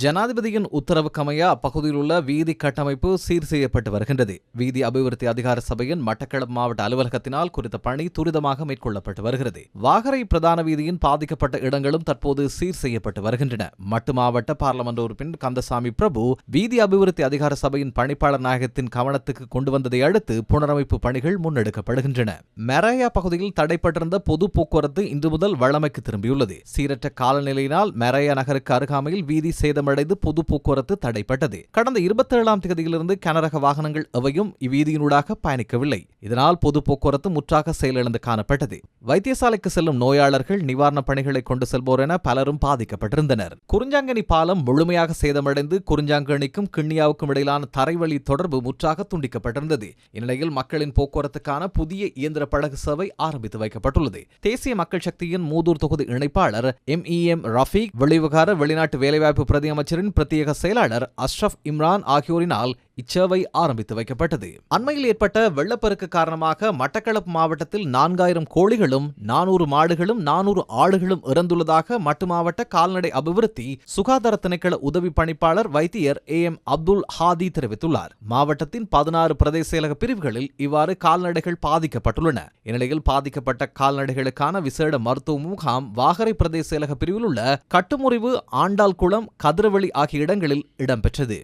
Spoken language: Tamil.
ஜனாதிபதியின் உத்தரவுக்கமைய அப்பகுதியில் உள்ள வீதி கட்டமைப்பு சீர் செய்யப்பட்டு வருகின்றது. வீதி அபிவிருத்தி அதிகார சபையின் மட்டக்களப்பு மாவட்ட அலுவலகத்தினால் குறித்த பணி துரிதமாக மேற்கொள்ளப்பட்டு வருகிறது. வாகரை பிரதான வீதியின் பாதிக்கப்பட்ட இடங்களும் தற்போது சீர் செய்யப்பட்டு வருகின்றன. மட்டு மாவட்ட பாராளுமன்ற உறுப்பினர் கந்தசாமி பிரபு வீதி அபிவிருத்தி அதிகார சபையின் பணிப்பாளர் நாயகத்தின் கவனத்துக்கு கொண்டு வந்ததை அடுத்து புனரமைப்பு பணிகள் முன்னெடுக்கப்படுகின்றன. மெராயா பகுதியில் தடைப்பட்டிருந்த பொது போக்குவரத்து இன்று முதல் வழமைக்கு திரும்பியுள்ளது. சீரற்ற காலநிலையினால் மெராயா நகருக்கு அருகாமையில் வீதி சேதமடைந்து பொது போக்குவரத்து தடைப்பட்டது. கடந்த இருபத்தி ஏழாம் தேதியிலிருந்து கனரக வாகனங்கள் எவையும் இவ்வீதியினூடாக பயணிக்கவில்லை. இதனால் பொது போக்குவரத்து முற்றாக செயலிழந்து காணப்பட்டது. வைத்தியசாலைக்கு செல்லும் நோயாளர்கள் நிவாரணப் பணிகளை கொண்டு செல்வோர் என பலரும் பாதிக்கப்பட்டிருந்தனர். குறிஞ்சாங்கனி பாலம் முழுமையாக சேதமடைந்து குறிஞ்சாங்கனிக்கும் கிண்ணியாவுக்கும் இடையிலான தரைவழி தொடர்பு முற்றாக துண்டிக்கப்பட்டிருந்தது. இந்நிலையில் மக்களின் போக்குவரத்துக்கான புதிய இயந்திர படகு சேவை ஆரம்பித்து வைக்கப்பட்டுள்ளது. தேசிய மக்கள் சக்தியின் மூதூர் தொகுதி இணைப்பாளர் எம் இ எம் ரஃபீக் வெளிவிவகார வெளிநாட்டு வேலைவாய்ப்பு பிரதி அமைச்சரின் பிரத்யேக செயலாளர் அஷ்ரப் இம்ரான் ஆகியோரினால் இச்சேவை ஆரம்பித்து வைக்கப்பட்டது. அண்மையில் ஏற்பட்ட வெள்ளப்பெருக்கு காரணமாக மட்டக்களப்பு மாவட்டத்தில் நான்காயிரம் கோழிகளும் நானூறு மாடுகளும் நானூறு ஆடுகளும் இறந்துள்ளதாக மட்டு மாவட்ட கால்நடை அபிவிருத்தி சுகாதார திணைக்கள உதவி பணிப்பாளர் வைத்தியர் ஏ எம் அப்துல் ஹாதி தெரிவித்துள்ளார். மாவட்டத்தின் பதினாறு பிரதேச செயலக பிரிவுகளில் இவ்வாறு கால்நடைகள் பாதிக்கப்பட்டுள்ளன. இந்நிலையில் பாதிக்கப்பட்ட கால்நடைகளுக்கான விசேட மருத்துவ முகாம் வாகரை பிரதேச செயலக பிரிவில் உள்ள கட்டுமுறிவு ஆண்டாள்குளம் கதிரவெளி ஆகிய இடங்களில் இடம்பெற்றது.